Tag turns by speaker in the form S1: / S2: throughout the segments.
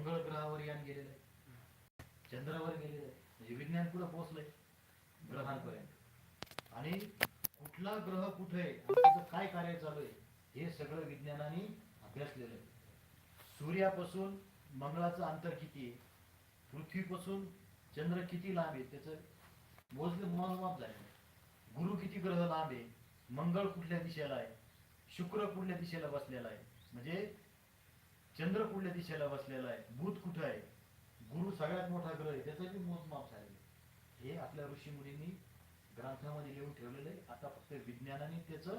S1: मंगळ ग्रहावर यान गेलेलं आहे चंद्रावर गेलेलं आहे म्हणजे विज्ञान पुढे पोहोचलंय ग्रहांपर्यंत. आणि कुठला ग्रह कुठे आहे त्याचं काय कार्य चालू आहे हे सगळं विज्ञानाने अभ्यासलेलं आहे. सूर्यापासून मंगळाचं अंतर किती आहे? पृथ्वीपासून चंद्र किती लांब आहे? त्याचं मोजले मोजमाप झालेलं आहे. गुरु किती ग्रह लांब आहे? मंगळ कुठल्या दिशेला आहे? शुक्र कुठल्या दिशेला बसलेला आहे? म्हणजे चंद्र कुठल्या दिशेला बसलेला आहे? बुध कुठं आहे? गुरु सगळ्यात मोठा ग्रह आहे. त्याचं बी मोजमाप झालेलं आहे. हे आपल्या ऋषीमुनींनी ग्रंथामध्ये लिहून ठेवलेलं आहे. आता फक्त विज्ञानाने त्याचं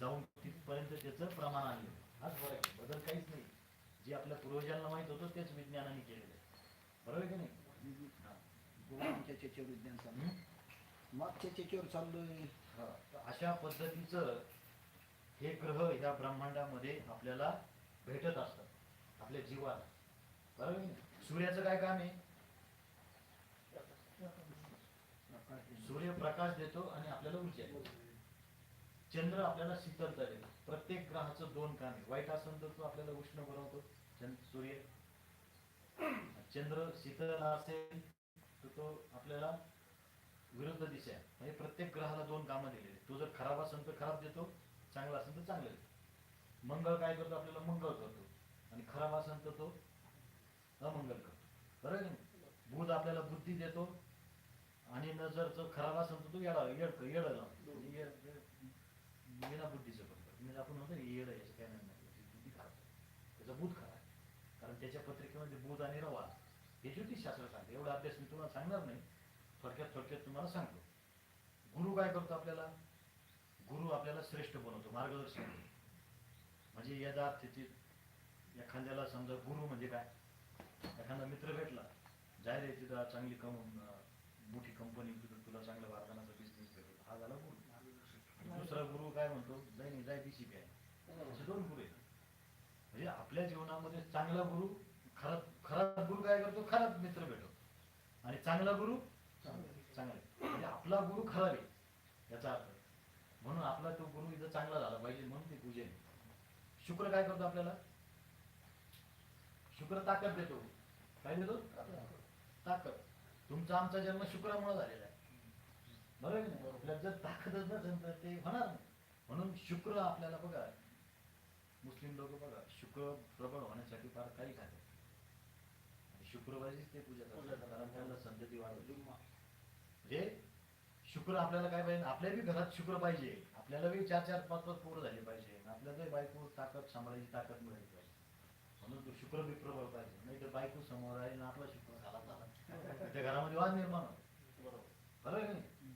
S1: जाऊन तिथपर्यंत त्याचं प्रमाण आणलं हाच फरक आहे. बदल काहीच नाही. जे आपल्या पूर्वजांना माहीत होतं तेच विज्ञानाने केलेलं आहे. बरोबर आहे की नाही.
S2: गुरुच्या चेचेवर विज्ञान चालू? मागच्या चेचेवर चाललोय.
S1: हा. अशा पद्धतीचं हे ग्रह ह्या ब्रह्मांडामध्ये आपल्याला भेटत असतात. आपल्या जीवाला. बरोबर सूर्याचं काय काम आहे? सूर्य प्रकाश देतो आणि आपल्याला ऊर्जा देतो. चंद्र आपल्याला शीतलता देतो. प्रत्येक ग्रहाचं दोन काम आहे. वाईट असेल तर तो आपल्याला उष्ण बनवतो. सूर्य. चंद्र शीतल असेल तर तो आपल्याला विरुद्ध दिशा आहे. म्हणजे प्रत्येक ग्रहाला दोन कामं दिलेली तो जर खराब असेल तर खराब देतो चांगला असेल तर चांगलं देतो. मंगळ काय करतो? आपल्याला मंगळ करतो. आणि खराब असेल तर तो अमंगल करतो. बरं की बुध आपल्याला बुद्धी देतो आणि न जर तो खराब असेल तर तो येडा म्हणजे येड येड लावतो म्हणजे बुद्धीचं करतो. म्हणजे आपण म्हणतो येड याचं काय नाही बुद्धी खराब त्याचा बुध खराब आहे. कारण त्याच्या पत्रिकेमध्ये बुध आणि रवा हे ज्योतिषशास्त्र सांगते. एवढा अभ्यास मी तुम्हाला सांगणार नाही. थोडक्यात थोडक्यात तुम्हाला सांगतो. गुरु काय करतो आपल्याला? गुरु आपल्याला श्रेष्ठ बनवतो मार्गदर्शन म्हणजे यदा तिथे एखाद्याला समजा गुरु म्हणजे काय? एखादा मित्र भेटला जाहीर रे तिथं चांगली कम मोठी कंपनी तिथं तुला चांगलं बारखानाचा बिझनेस भेटतो हा झाला गुरु. दुसरा गुरु काय म्हणतो? जाय नाही जाय बीसीपी आहे असे दोन गुरु आहेत. म्हणजे आपल्या जीवनामध्ये चांगला गुरु खरा खरा गुरु काय करतो? खराब मित्र भेटतो. आणि चांगला गुरु चांगला. म्हणजे आपला गुरु खराब आहे. याचा अर्थ. म्हणून आपला तो गुरु इथं चांगला झाला पाहिजे म्हणून ते पूजे शुक्र काय करतो आपल्याला? शुक्र ताकद देतो. काय देतो? ताकद. तुमचा आमचा जन्म शुक्रामुळे झालेला आहे. बरोबर आपल्याला जर ताकदच नसेल तर ते होणार नाही. म्हणून शुक्र आपल्याला बघा. मुस्लिम लोक बघा शुक्र प्रबळ होण्यासाठी फार काही खातात शुक्रवारीच ते पूजा करतात कारण त्यांना संतती वाढवली म्हणजे शुक्र आपल्याला काय पाहिजे? आपल्या बी घरात शुक्र पाहिजे. आपल्याला बी चार चार पाच पाच पोरं झाली पाहिजे. आपल्याला बायको ताकद सांभाळायची ताकद मिळाली पाहिजे म्हणून तो शुक्र बी प्रबळ पाहिजे. नाही तर बायको समोर आहे ना आपला शुक्र झाला झाला त्या घरामध्ये वाद निर्माण होतो. बरोबर. आहे की नाही?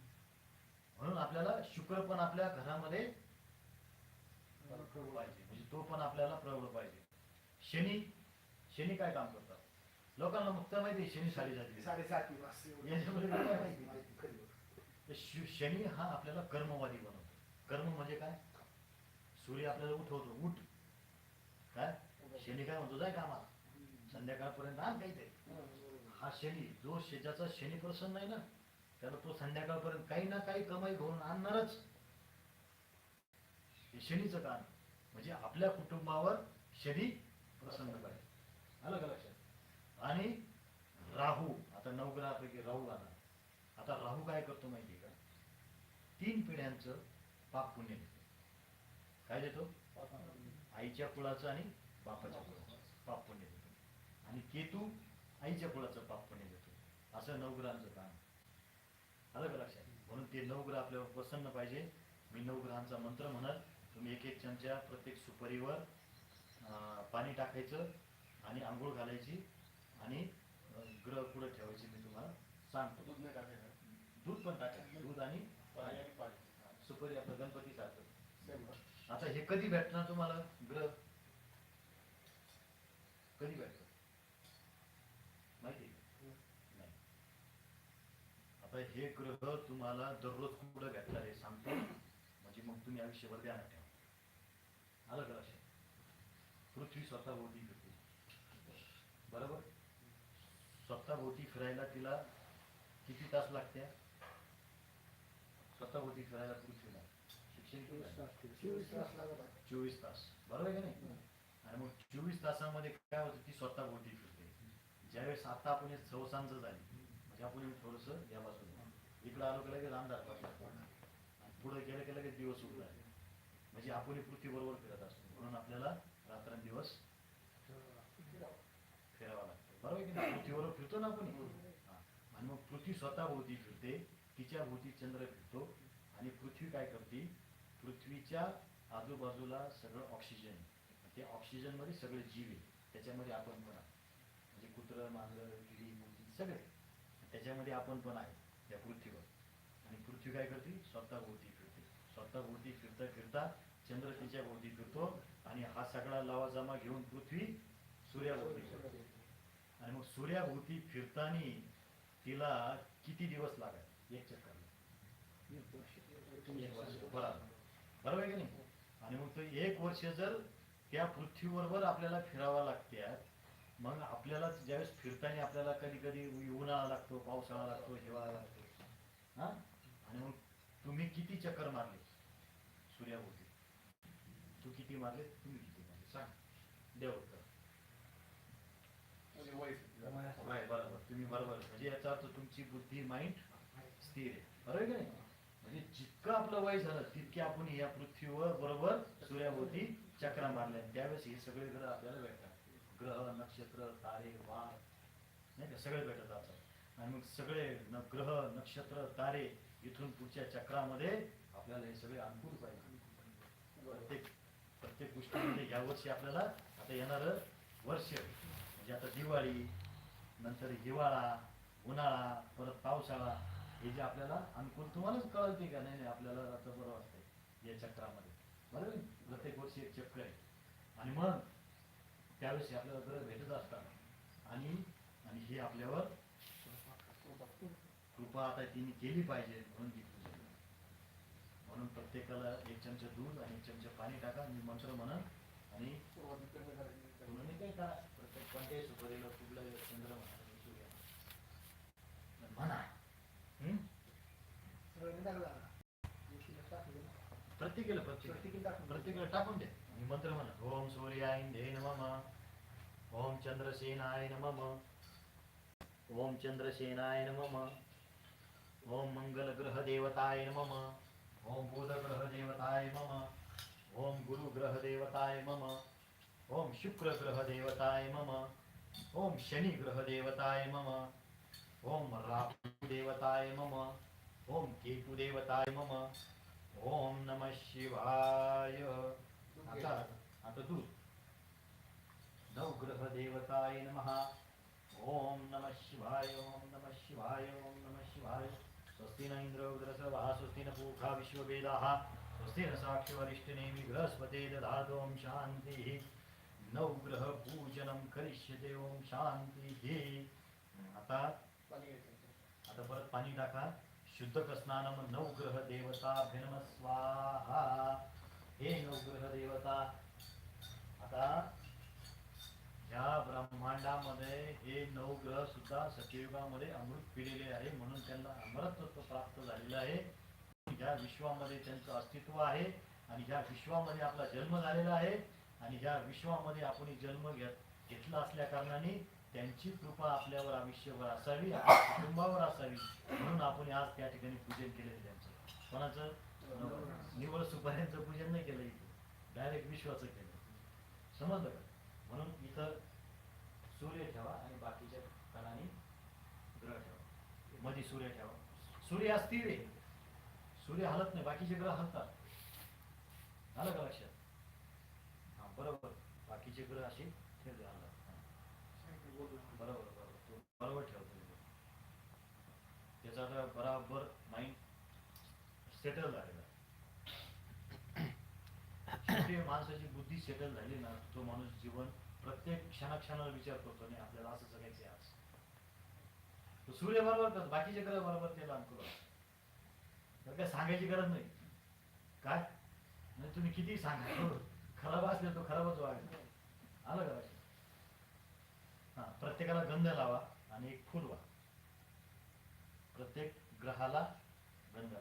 S1: म्हणून आपल्याला शुक्र पण आपल्या घरामध्ये पाहिजे म्हणजे तो पण आपल्याला प्रबळ पाहिजे. शनी शनी काय काम करतात? लोकांना मुक्त माहिती शनी
S3: साडेसाती एवढं.
S1: याच्यामध्ये शनी हा आपल्याला कर्मवादी बनवतो. कर्म म्हणजे काय? सूर्य आपल्याला उठवतो उठ. काय? शनी काय म्हणतो जाय कामाला. संध्याकाळपर्यंत आण काहीतरी. हा शनी जो शे- ज्याचा शनी प्रसन्न आहे ना त्याला तो संध्याकाळपर्यंत काही ना काही कमाई घेऊन आणणारच. हे शनीचं काम म्हणजे आपल्या कुटुंबावर शनी प्रसन्न पाहिजे. आलं का लक्षात? आणि राहू आता नवग्रहापैकी राहू आला आता राहू काय करतो माहिती का? तीन पिढ्यांचं पाप पुण्य देतो. काय देतो? आईच्या कुळाचं आणि बापाच्या कुळाचं. पाप पुण्य देतो. आणि केतू आईच्या कुळाचं पाप पुण्य देतो. असं नवग्रहांचं काम. आलं का लक्षात? म्हणून ते नवग्रह आपल्यावर प्रसन्न पाहिजे. मी नवग्रहांचा मंत्र म्हणत तुम्ही एक एक चमचा प्रत्येक सुपारीवर पाणी टाकायचं आणि आंघोळ घालायची आणि ग्रह पुढे ठेवायचे मी तुम्हाला सांगतो.
S3: दूध नाही टाकायचं.
S1: दूध पण टाकायचं दूध आणि
S3: पाणी.
S1: सुपारी आपलं गणपती सारखं. आता हे कधी भेटणार तुम्हाला ग्रह? कधी भेटत? माहिती? नाही. आता हे ग्रह तुम्हाला दररोज कुठं भेटणार आहे सांगतो? म्हणजे मग तुम्ही आयुष्यभर ध्यानात ठेवा. आलं का लक्षात? पृथ्वी स्वतःभोवती फिरते. बरोबर? स्वतःभोवती फिरायला तिला किती तास लागत्या स्वतःभोवती फिरायला आहे?
S3: चोवीस तास. लागत आहे.
S1: चोवीस तास बरोबर आहे का नाही? आणि मग चोवीस तासामध्ये काय होतं ती स्वतः भोवती फिरते. ज्यावेळेस आता आपण हे चौसांच झाली म्हणजे आपण थोडस या बाजूला इकडं आलो की लगेच अंधार आणि पुढे गेलं की लगेच दिवस उगला म्हणजे आपण पृथ्वी बरोबर फिरत असतो. म्हणून आपल्याला रात्रंदिवस फिरावं लागतो. बरोबर आहे की नाही? पृथ्वीवर फिरतो ना आपण? आणि मग पृथ्वी स्वतः भोवती फिरते. तिच्या भोवती चंद्र फिरतो. आणि पृथ्वी काय करते? पृथ्वीच्या आजूबाजूला सगळं ऑक्सिजन आहे. ते ऑक्सिजनमध्ये सगळे जीव आहे त्याच्यामध्ये आपण पण आहे म्हणजे कुत्रं मांजर किडी मुंगी सगळे. त्याच्यामध्ये आपण पण आहे या पृथ्वीवर. आणि पृथ्वी काय करते? स्वतः भोवती फिरते. स्वतः भोवती फिरता फिरता चंद्र तिच्या भोवती फिरतो आणि हा सगळा लवाजमा घेऊन पृथ्वी सूर्याभोवती फिरते. आणि मग सूर्याभोवती फिरताना तिला किती दिवस लागत एक चक्कर.
S2: एक वर्ष.
S1: बरोबर बरोबर आहे की नाही? आणि मग तो एक वर्ष जर त्या पृथ्वीबरोबर आपल्याला फिरावा लागत्यात मग आपल्याला ज्यावेळेस फिरताना आपल्याला कधी कधी उन्हाळा लागतो पावसाळा लागतो हिवाळा लागतो. हा? आणि मग तुम्ही किती चक्कर मारले? सूर्याभोवती. तू किती मारले? तुम्ही किती मारले? सांग. देव उत्तर.
S3: म्हणजे
S1: बरोबर. तुम्ही बरोबर. म्हणजे याचा अर्थ तुमची बुद्धी माइंड स्थिर आहे. बरोबर आहे की नाही? म्हणजे इतकं आपलं वय झालं तितके आपण या पृथ्वीवर बरोबर सूर्याभोवती चक्रा मारल्या. त्यावेळेस हे सगळे ग्रह आपल्याला भेटतात. ग्रह नक्षत्र तारे वार नाही का? सगळे भेटत असतात आणि मग सगळे न ग्रह नक्षत्र तारे इथून पुढच्या चक्रामध्ये आपल्याला हे सगळे अनुकूल पाहिजे प्रत्येक प्रत्येक गोष्टीमध्ये या वर्षी आपल्याला आता येणार वर्ष म्हणजे आता दिवाळी नंतर हिवाळा उन्हाळा परत पावसाळा हे जे आपल्याला अनुकूल तुम्हालाच कळते का नाही नाही आपल्याला आता बरं वाटतंय या चक्रामध्ये. बरोबर प्रत्येक वर्षी एक चक्र आहे. आणि मग त्यावेळेस आपल्याला ग्रह भेटत असतात आणि आणि हे आपल्यावर कृपा आता तिने केली पाहिजे म्हणून ती पूजा म्हणून प्रत्येकाला एक चमचा दूध आणि एक चमचा पाणी टाका मी मंत्र म्हणन आणि म्हणून काय करा. प्रत्येक कोणत्याही सुपारीला कुठला चंद्र म्हणा सूर्य म्हणा. म्हणा हम्म? प्रत्येकाला प्रत्येक प्रत्येकाला टाकून द्या आणि मंत्र म्हणा ओम सूर्याय इंदे नमः ओम चंद्रसेनाय नमः ओम चंद्रसेनाय नमः ओम मंगल ग्रह देवताय नमः ओम बुध ग्रह देवताय मम ओम गुरु ग्रह देवताय मम ओम शुक्र ग्रह देवताय मम ओम शनि ग्रह देवताय मम ओम देवताय मम. ओम केतु देवताय मम. ओम नमः शिवाय. आता आता तू. नवग्रह देवताय नमः. ओम नम शिवाय ओम नमः शिवाय ओम नमः शिवाय. स्वस्ति न इन्द्रो रुद्रसवः स्वस्ति न पूषा विश्ववेदाः स्वस्ति न साक्षिवरिष्ठनेमि बृहस्पते दधातु ओम शान्तिः. नवग्रह पूजनं करिष्यते ओम शान्तिः. आता आता परत पाणी टाका. शुद्ध स्नानम नवग्रह देवता भिनम स्वाहा. हे नवग्रह देवता. आता ह्या ब्रह्मांडामध्ये हे नवग्रह सुद्धा सत्ययुगामध्ये अमृत पिलेले आहे. म्हणून त्यांना अमरत्व प्राप्त झालेलं आहे. ह्या विश्वामध्ये त्यांचं अस्तित्व आहे. आणि ह्या विश्वामध्ये आपला जन्म झालेला आहे. आणि ह्या विश्वामध्ये आपण जन्म घेतला असल्या कारणाने त्यांची कृपा आपल्यावर आयुष्यभर असावी आपल्या कुटुंबावर असावी म्हणून आपण आज त्या ठिकाणी पूजन केलेलं त्यांचं. कोणाचं? निवळ सुपाऱ्यांचं पूजन नाही केलं इथे. डायरेक्ट विश्वाचं केलं. समजलं का? म्हणून इथं सूर्य ठेवा आणि बाकीच्या कणाने ग्रह ठेवा. मध्ये सूर्य ठेवा. सूर्य अस्थिर आहे. सूर्य हलत नाही. बाकीचे ग्रह हलतात. झालं का लक्षात? हा बरोबर. बाकीचे ग्रह असे ठेवले हलतात हा. बरोबर बरोबर बरोबर ठेवतो त्याचा आता बराबर माइंड सेटल झालेला माणसाची बुद्धी सेटल झाली ना तो माणूस जीवन प्रत्येक क्षणाक्षणाला विचार करतो आणि आपल्याला असं जगायचं आज. सूर्य बरोबर करतो बाकीचे ग्रह बरोबर त्याला अनुकूल तर काय सांगायची गरज नाही. काय? म्हणजे तुम्ही किती सांगा. खराब असले तो खराबच वागेल. आलं का हा प्रत्येकाला गंध लावा. आणि एक फुलवा. प्रत्येक ग्रहाला गंध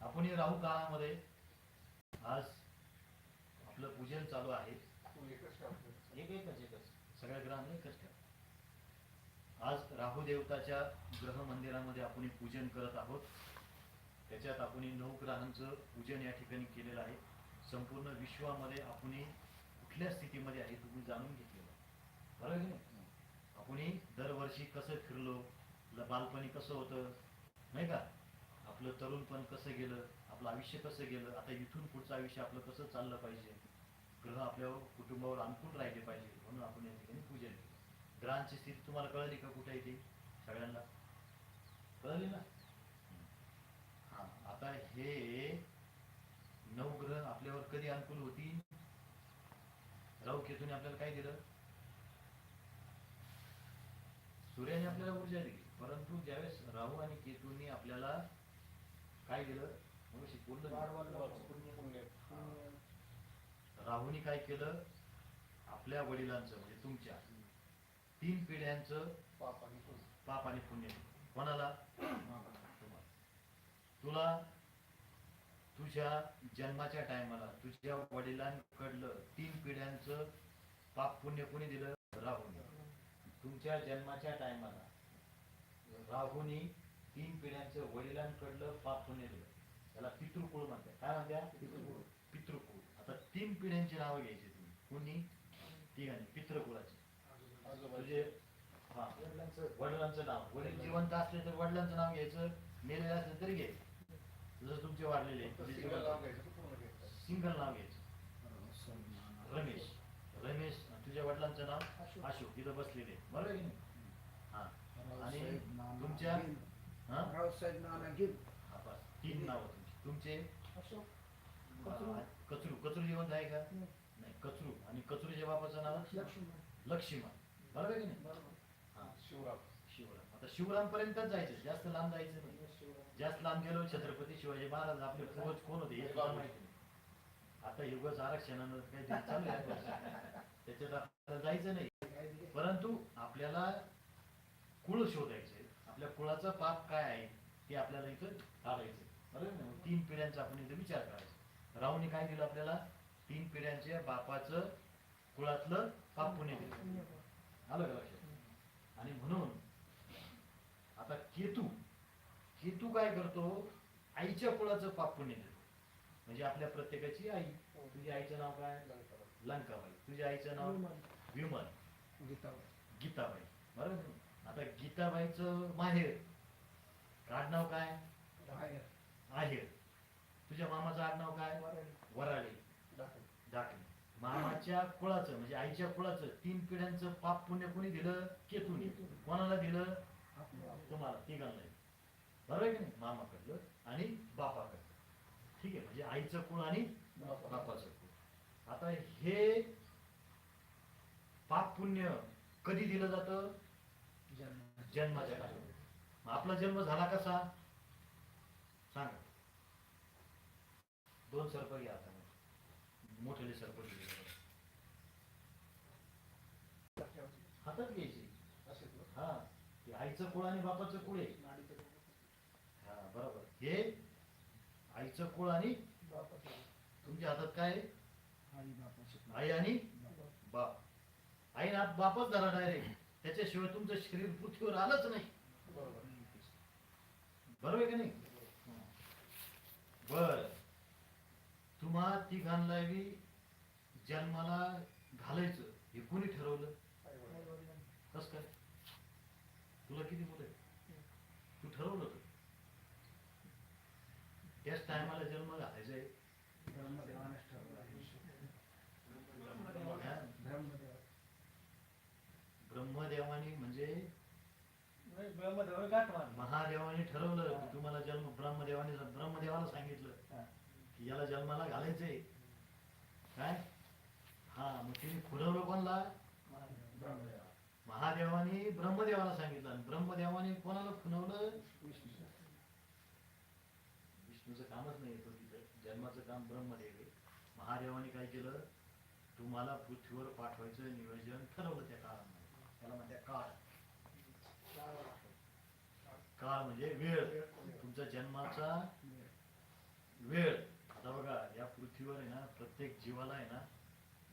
S1: आपण हे राहू काळामध्ये आज आपलं पूजन चालू आहे. एक एकच एकच. सगळ्या ग्रहांना एकच ठेवा. आज राहू देवताच्या ग्रह मंदिरामध्ये आपण पूजन करत आहोत. त्याच्यात आपण हे नऊ ग्रहांचं पूजन या ठिकाणी केलेलं आहे. संपूर्ण विश्वामध्ये आपण हे कुठल्या स्थितीमध्ये आहे तुम्ही जाणून घेतलेलं. बरोबर आहे नाही? आपण हे दरवर्षी कसं फिरलो बालपणी कसं होतं नाही का? आपलं तरुणपण कसं गेलं आपलं आयुष्य कसं गेलं आता इथून पुढचं आयुष्य आपलं कसं चाललं पाहिजे? ग्रह आपल्यावर कुटुंबावर अनुकूल राहिले पाहिजे म्हणून आपण या ठिकाणी पूजन केलं. ग्रहांची स्थिती तुम्हाला कळली का कुठे येते सगळ्यांना? कळली ना? हा आता हे नऊ ग्रह आपल्यावर कधी अनुकूल होतील? राहू केतूने आपल्याला काय दिलं? सूर्याने आपल्याला ऊर्जा दिली. परंतु ज्यावेळेस राहू आणि केतूंनी आपल्याला काय दिलं. राहूनी काय केलं? आपल्या वडिलांचं म्हणजे तुमच्या तीन पिढ्यांचं
S3: पाप आणि पुण्य.
S1: कोणाला. तुला तुझ्या जन्माच्या टायमाला तुझ्या वडिलांकडलं तीन पिढ्यांचं पाप पुण्य कोणी दिलं? राहूनी तुमच्या जन्माच्या टायमाला राहूनी तीन पिढ्यांचं वडिलांकडलं पाप पुण्य दिलं. त्याला पितृकुळ म्हणतात. काय म्हणत्या पितृकुळ. आता तीन पिढ्यांची नावं घ्यायची तुम्ही. कोणी? तिघांनी. पितृकुळाची. तुझे हा. वडिलांचं नाव. वडील जिवंत असले तर वडिलांचं नाव घ्यायचं. मेलेलं असलं तरी घ्यायचं जसं तुमचे वाढलेले
S3: तर
S1: सिंगल नाव घ्यायचं रमेश. रमेश. तुझ्या वडिलांचं नाव? अशोक. इथं बसलेले बरोबर की नाही हा. आणि तुमच्या? हा? हा. तीन नाव तुमची. तुमचे? हा, कचरू. कचरू. जिवंत आहे का? नाही. कचरू. आणि कचरूच्या बापाचं नाव? लक्ष्मण. बरोबर आहे की नाही? हा.
S3: शिवराम.
S1: शिवराम. आता शिवराम पर्यंतच जायचं. जास्त लांब जायचं नाही. जास्त लांब गेलो छत्रपती शिवाजी महाराज आपले पूर्वज कोण होते हे सुद्धा माहिती नाही. आता युगच आरक्षणानं काहीतरी चालू आहे. त्याच्यात आपल्याला जायचं नाही. परंतु आपल्याला कुळ शोधायचे. आपल्या कुळाचं पाप काय आहे ते आपल्याला इथं काढायचं. बरोबर तीन पिढ्यांचा आपण इथं विचार करायचा. राहूने काय दिलं आपल्याला? तीन पिढ्यांच्या बापाचं कुळातलं पाप पुण्य दिलं. आलं का लक्षात? आणि म्हणून आता केतू केतू काय करतो? आईच्या कुळाचं पाप पुण्य देतो. म्हणजे आपल्या प्रत्येकाची आई. तुझ्या आईचं नाव काय? लंकाबाई. तुझ्या आईचं नाव? विमल.
S2: गीताबाई.
S1: गीताबाई बरोबर? आता गीताबाईचं माहेर. आडनाव काय? आहेर तुझ्या मामाचं आडनाव काय? वराळे. दाखले. मामाच्या कुळाचं म्हणजे आईच्या कुळाचं तीन पिढ्यांचं पाप पुण्य कोणी दिलं? केतूने. कोणाला दिलं? तुम्हाला. तिघांना बरोबर आहे की नाही? मामाकडलं आणि बापाकडलं ठीक आहे म्हणजे आईचं कुळ आणि बापाचं कुळ. आता हे पाप पुण्य कधी दिलं जातं?
S2: जन्म
S1: जन्माच्या टायमाला मग आपला जन्म झाला कसा? सांग. दोन सर्प घ्या आता. मोठेले सर्प हातात घ्यायचे? हा ते आईचं कुळ आणि बापाचं कुळ आहे. हे आईचं कुळ आणि तुमच्या हातात काय आहे?
S2: आई
S1: आणि बाप. आई ना बापच धरा डायरेक्ट त्याच्याशिवाय तुमचं शरीर पृथ्वीवर आलंच नाही.
S3: बरोबर.
S1: आहे की नाही? बर. तुम्हा तिघांना बी जन्माला घालायचं. हे कोणी ठरवलं. कस काय? तुला किती मुलं? तू ठरवलं याच टायमाला जन्म घालायचा आहे.
S2: ब्रह्मदेवानेच ठरवलं आहे. ब्रह्मदेव
S1: ब्रह्मदेवानी म्हणजे
S3: ब्रह्मदेवाने गाठ
S1: महादेवाने ठरवलं की तुम्हाला जन्म ब्रह्मदेवाने ब्रह्मदेवाला सांगितलं की याला जन्माला घालायचंय. काय? हा मग तिने खुरवलं कोणला?
S2: ब्रह्मदेव
S1: महादेवाने ब्रह्मदेवाला सांगितलं. आणि ब्रह्मदेवाने कोणाला खुनवलं तुमचं कामच नाही येतो तिथं. जन्माचं काम ब्रह्मदेव महादेवाने काय केलं? तुम्हाला पृथ्वीवर पाठवायचं नियोजन ठरवलं त्या काळामध्ये. त्याला म्हणत्या काळ. काळ म्हणजे वेळ. तुमचा जन्माचा वेळ. आता बघा या पृथ्वीवर आहे ना प्रत्येक जीवाला आहे ना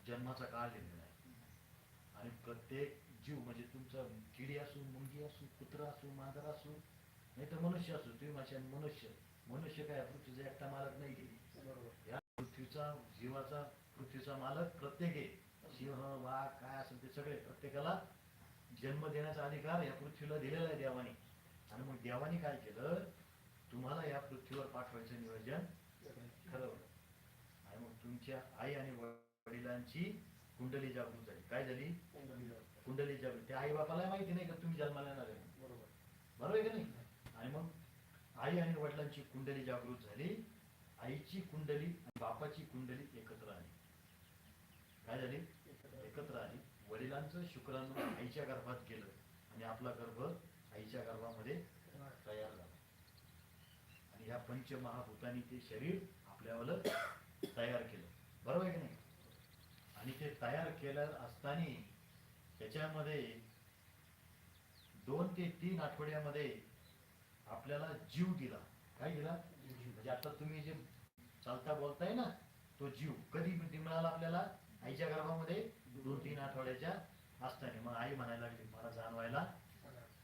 S1: जन्माचा काळ दिलेला आहे. आणि प्रत्येक जीव म्हणजे तुमचा किडी असू मुंगी असू कुत्रा असू मांजर असू नाही तर मनुष्य असू तुम्ही माझ्या मनुष्य. मनुष्य काय पृथ्वीचा एकटा मालक नाही या पृथ्वीचा जीवाचा पृथ्वीचा मालक प्रत्येक आहे. सिंह वाघ काय असेल ते सगळे प्रत्येकाला जन्म देण्याचा अधिकार या पृथ्वीला दिलेला आहे देवाने. आणि मग देवाने काय केलं? तुम्हाला या पृथ्वीवर पाठवायचं नियोजन ठरवलं. आणि मग तुमच्या आई आणि वडिलांची कुंडली जागृत झाली. काय झाली? कुंडली जागृत त्या आई बापाला माहिती नाही का तुम्ही जन्माला येणार आहे
S3: बरोबर.
S1: बरोबर आहे का नाही? आणि मग आई आणि वडिलांची कुंडली जागृत झाली. आईची कुंडली आणि बापाची कुंडली एकत्र आली. काय झाली? एकत्र आली. वडिलांचं शुक्राणू आईच्या गर्भात गेलं आणि आपला गर्भ आईच्या गर्भामध्ये तयार झाला. आणि ह्या पंचमहाभूतांनी ते शरीर आपल्यावर तयार केलं. बरोबर आहे की नाही? आणि ते तयार केलं असताना त्याच्यामध्ये दोन ते तीन आठवड्यामध्ये आपल्याला जीव दिला. काय दिला? म्हणजे आता तुम्ही जे चालता बोलताय ना तो जीव. कधी मिळाला आपल्याला आईच्या गर्भामध्ये दोन तीन आठवड्याच्या असताना. मग आई म्हणायला लागली मला जाणवायला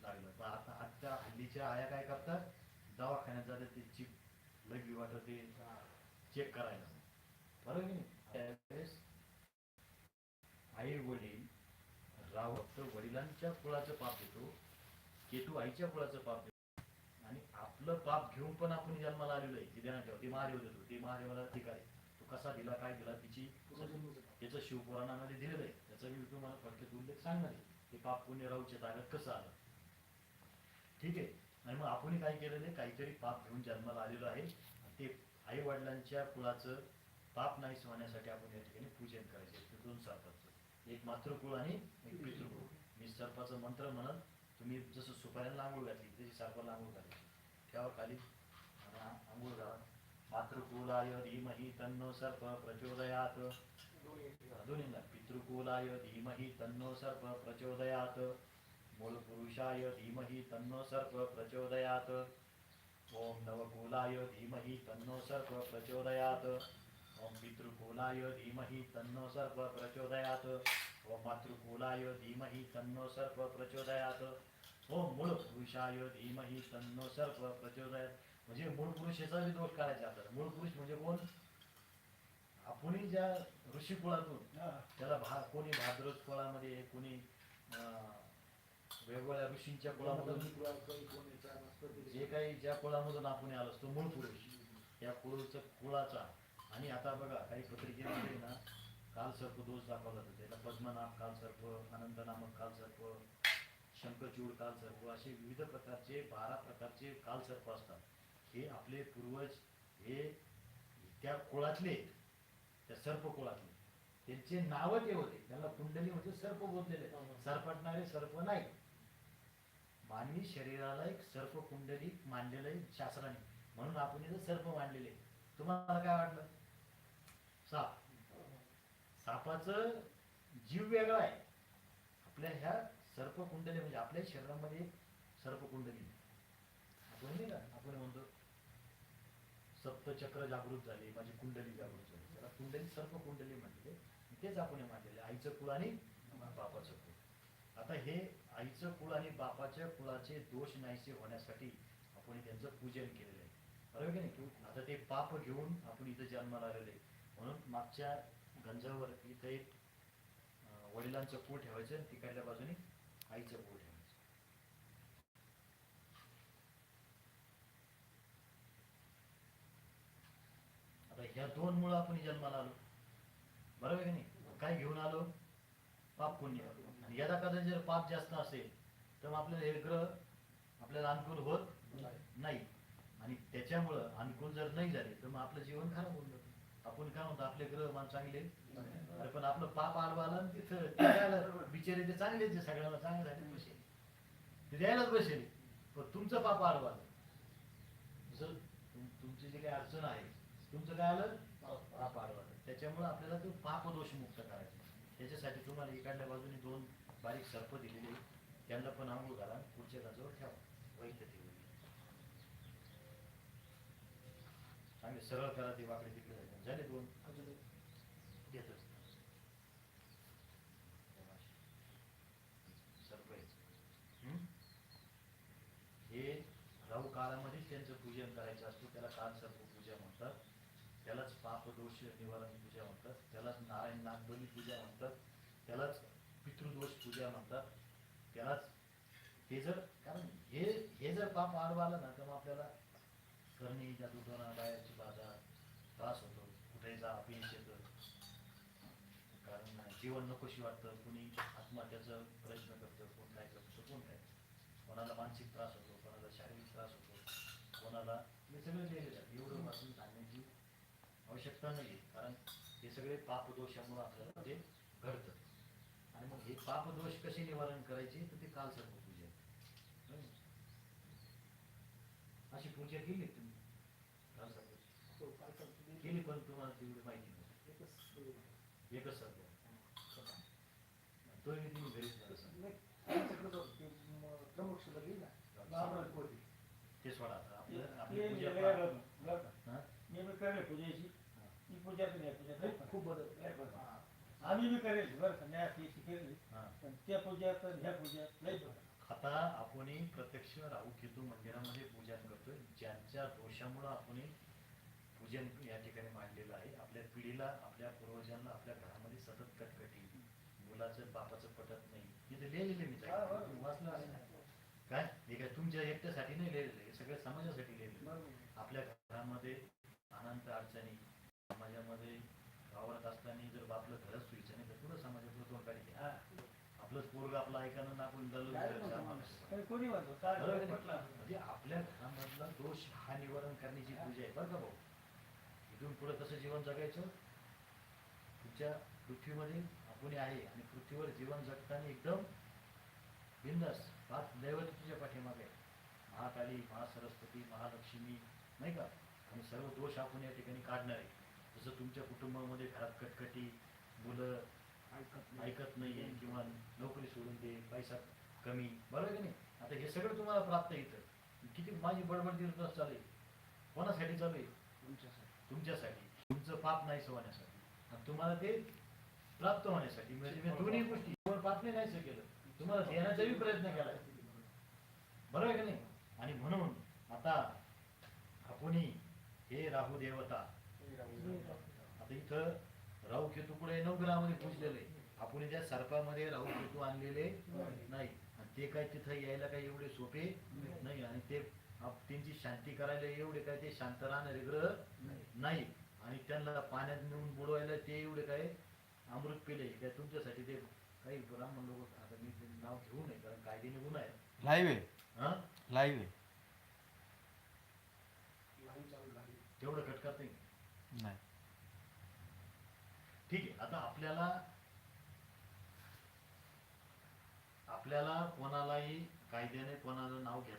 S1: लागलं. तर आता आजच्या हल्लीच्या आया काय करतात? दवाखान्यात जातात ते चिप लगी वाटते. चेक करायला. बरोबर की नाही? त्यावेळेस आई वडील राव फक्त वडिलांच्या कुळाचं पाप येतो केतू आईच्या कुळाचं पाप येतो आपलं पाप घेऊन पण आपण जन्माला आलेलो आहे. ते ध्यानात ठेवा ते महादेव देतो ते महादेवाला ठीक आहे. तो कसा दिला काय दिला तिची त्याचं शिवपुराणामध्ये दिलेलं आहे. त्याचा मी तुम्हाला फक्त उल्लेख सांगणार आहे. ते पाप पुण्य राहूच्या ताब्यात कसं आलं? ठीक आहे. आणि मग आपण काय केलेलं आहे? काहीतरी पाप घेऊन जन्माला आलेलो आहे. ते आई वडिलांच्या कुळाचं पाप नाही होण्यासाठी आपण या ठिकाणी पूजन करायचे दोन सर्पाचं एक मातृकुळ आणि एक पितृकुळ. मी सर्पाचं मंत्र म्हणत तुम्ही जसं सुपाऱ्याला आंघोळ घातली तशी सर्पाला आंघोळ घातली. ठेवा खाली धीमहि तन्नो सर्प प्रचोदयात। दोन्हीला पितृकुलाय धीमहि तन्नो सर्प प्रचोदयात। मूलपुरुषाय धीमहि तन्नो सर्प प्रचोदयात। ओम नवकुलाय धीमहि तन्नो सर्प प्रचोदयात। ओम पितृकुलाय धीमहि तन्नो सर्प प्रचोदयात। ओम मातृकुलाय धीमहि तन्नो सर्प प्रचोदयात। ओम मूळ पुरुषाय धीमहि तन्नो सर्प प्रचोदयात. म्हणजे मूळ पुरुषाचा बी दोष काढायचा आपल्याला. मूळ पुरुष म्हणजे कोण? आपणही ज्या ऋषी कुळातून त्याला भा कोणी भाद्रज कुळामध्ये कोणी वेगवेगळ्या ऋषींच्या कुळामधून जे काही ज्या कुळामधून आपण आलो असतो मूळ पुरुष त्या कुळचा कुळाचा. आणि आता बघा काही पत्रिकेमध्ये ना कालसर्प दोष दाखवला जातो. त्याला पद्मनाभ कालसर्प अनंत नामक कालसर्प शंखचूड कालसर्प असे विविध प्रकारचे बारा प्रकारचे कालसर्प असतात. हे आपले पूर्वज हे त्या कुळातले त्या सर्प कुळातले त्यांचे नाव ते होते. त्याला कुंडली म्हणजे सर्प बोललेले सरपटणारे सर्प नाही मानवी शरीराला एक सर्प कुंडली मांडलेलं आहे शास्त्राने. म्हणून आपण इथं सर्प मांडलेले तुम्हाला काय वाटलं? साप. सापाचं जीव वेगळा आहे. आपल्या ह्या सर्प कुंडली म्हणजे आपल्या शरीरामध्ये सर्पकुंडली. सर्प कुंडली आपण नाही का? आपण म्हणतो सप्तचक्र जागृत झाले माझी कुंडली जागृत झाली. त्याला कुंडली सर्प कुंडली म्हणले तेच आपण मांडलेले आईचं कुळ आणि बापाचं कुळ. आता हे आईचं कुळ आणि बापाच्या कुळाचे दोष नाहीसे होण्यासाठी आपण त्यांचं पूजन केलेलं आहे. बरोबर की नाही? आता ते पाप घेऊन आपण इथं जन्माला आलेले म्हणून मागच्या गंजावर इथं एक वडिलांचं कुळ ठेवायचं आणि तिकडल्या बाजूने आईचं कुळ ठेवायचं आता ह्या दोन मुळे आपण जन्माला आलो. बरोबर आहे की नाही? काय घेऊन आलो? पाप पुण्य. आणि यदा कदा जर पाप जास्त असेल तर मग आपल्याला हे ग्रह आपल्याला अनुकूल होत नाही. आणि त्याच्यामुळं अनुकूल जर नाही झाले तर मग आपलं जीवन खराब होऊन जातं. आपण काय म्हणतो आपले ग्रह मान चांगले अरे पण आपलं पाप आलं तिथं ते बिचारे ते चांगले आहे, सगळ्यांना चांगले झाले बसेल. ते द्यायलाच बसेल. पण तुमचं पाप आडवा आलं जर तुमची जी काही अडचण आहे तुमचं काय आलं? पाप आलं त्याच्यामुळे आपल्याला तो पाप दोष मुक्त करायचा. त्याच्यासाठी तुम्हाला इकडल्या बाजूने दोन बारीक सर्प दिलेले त्यांना पण आंघोळ घाला पुढच्या गाजवर ठेवा. वैद्य ठेवून चांगले सरळ करा ते वाकडे तिकडे झाले. दोन
S2: अजून एक.
S1: देतो हे राहू काळामध्येच त्यांचं पूजन करायचं असतं त्याला कालसर्व पूजा म्हणतात त्यालाच पापदोष निवारण पूजा म्हणतात त्यालाच नारायण नागबली पूजा म्हणतात त्यालाच पितृदोष पूजा म्हणतात त्यालाच ते जर कारण हे हे जर पाप आडवं आलं ना तर मग आपल्याला करणी जादूटोना बाहेरची बाधा त्रास होतो कुठे जा अपयश येतं कारण जीवन नकोशी वाटतं कुणी आत्महत्याचा प्रश्न करतं कोण काय करतं कोण काय. कोणाला मानसिक त्रास होतो कोणाला शारीरिक त्रास होतो कोणाला हे सगळे लिहिले जातात एवढं वाचून सांगण्याची आवश्यकता नाही कारण हे सगळे पापदोषामुळे आपल्याला ते घडतं. आणि मग हे पापदोष कसे निवारण करायचे तर ते काल सर्व पूजा? अशी पूजा केली तुम्ही काल सर्वाची?
S3: हो, काय करतो ते?
S1: केली पण तुम्हाला तेवढी माहिती नाही
S3: एकच
S1: मी तुम्ही घरीच
S3: ते
S1: सोडा आता आपलं आपली पूजा
S2: बरं, मी करेल पूजेची पूजा नाही पूजा
S3: खूप बदल
S2: आम्ही बी करेल बरं का नाही पण त्या पूजात ह्या पूजात लय
S1: आता आपण प्रत्यक्ष राहू केतू मंदिरामध्ये पूजा करतोय. ज्यांच्या दोषामुळे आपण पूजन या ठिकाणी मांडलेलं आहे आपल्या पिढीला आपल्या पूर्वजांना आपल्या घरामध्ये सतत कटकटी मुलाचं बापाचं पटत नाही लिहिलेलं मी
S3: हा,
S1: जागी.
S3: बरोबर.
S1: तुम्ही वाचलं. काय हे काय तुमच्या एकट्यासाठी नाही लिहिलेलं हे सगळ्या समाजासाठी लिहिलेलं. आपल्या घरामध्ये अनंत अडचणी समाजामध्ये वावरत असताना जर बापलं घरच सुईचं नाही तर पुढं समाजातलं तोंड काढी
S2: हा.
S1: आपलंच पोरग आपलं ऐकानं ना आपण दलून
S3: काय
S1: जायचं
S3: म्हणतो
S1: आम्हाला.
S3: माणूस?
S2: पण कोणी म्हणतो काय
S1: बरोबर आहे
S2: पटला
S1: ना? म्हणजे आपल्या घरामधला दोष हा निवारण करण्याची पूजा आहे बरं का भाऊ इथून पुढे कसं जीवन जगायचं? तुमच्या पृथ्वीमध्ये आपण आहे आणि पृथ्वीवर जीवन जगताना एकदम बिंदास पाच दैवत तुझ्या पाठीमागे. महाकाली महासरस्वती महालक्ष्मी नाही का? आणि सर्व दोष आपण या ठिकाणी काढणार आहे. जसं तुमच्या कुटुंबामध्ये घरात कटकटी मुलं
S3: ऐकत नाही.
S1: ऐकत नाहीये किंवा नोकरी सोडून दे पैसा कमी बरोबर की नाही? आता हे सगळं तुम्हाला प्राप्त इथं. किती माझी बडबड दिवस चालू आहे. कोणासाठी चालू आहे?
S3: तुमच्यासाठी.
S1: तुमच्यासाठी. तुमचं पाप नाही होण्यासाठी. आणि तुम्हाला ते प्राप्त होण्यासाठी. म्हणजे मी दोन्ही गोष्टी पापने नाही केलं. तुम्हाला देण्याचाही प्रयत्न केला. बरोबर आहे की नाही? आणि म्हणून आता आपण हे राहू देवता.
S3: हे.
S1: आता इथं राहू केतू पुढे नवग्रहामध्ये पूजलेले. आपण त्या सर्पामध्ये राहू केतू आणलेले नाही. आणि ते काय तिथं यायला काय एवढे सोपे नाही. आणि ते त्यांची शांती करायला एवढे काय ते शांत राहणारे ग्रह नाही. आणि त्यांना पाण्यात नेऊन बुडवायला ते एवढे काय अमृत पिले. काय तुमच्यासाठी ते काही ब्राह्मण लोक आता मी ते नाव घेऊ नये कारण कायद्याने गुन्हा आहे
S4: लाईव्ह आहे
S1: हा
S4: लाईव्ह आहे.
S1: तेवढं खटकात नाही
S4: नाही.
S1: ठीक आहे. आता आपल्याला आपल्याला कोणालाही कायद्याने कोणाला नाव घेता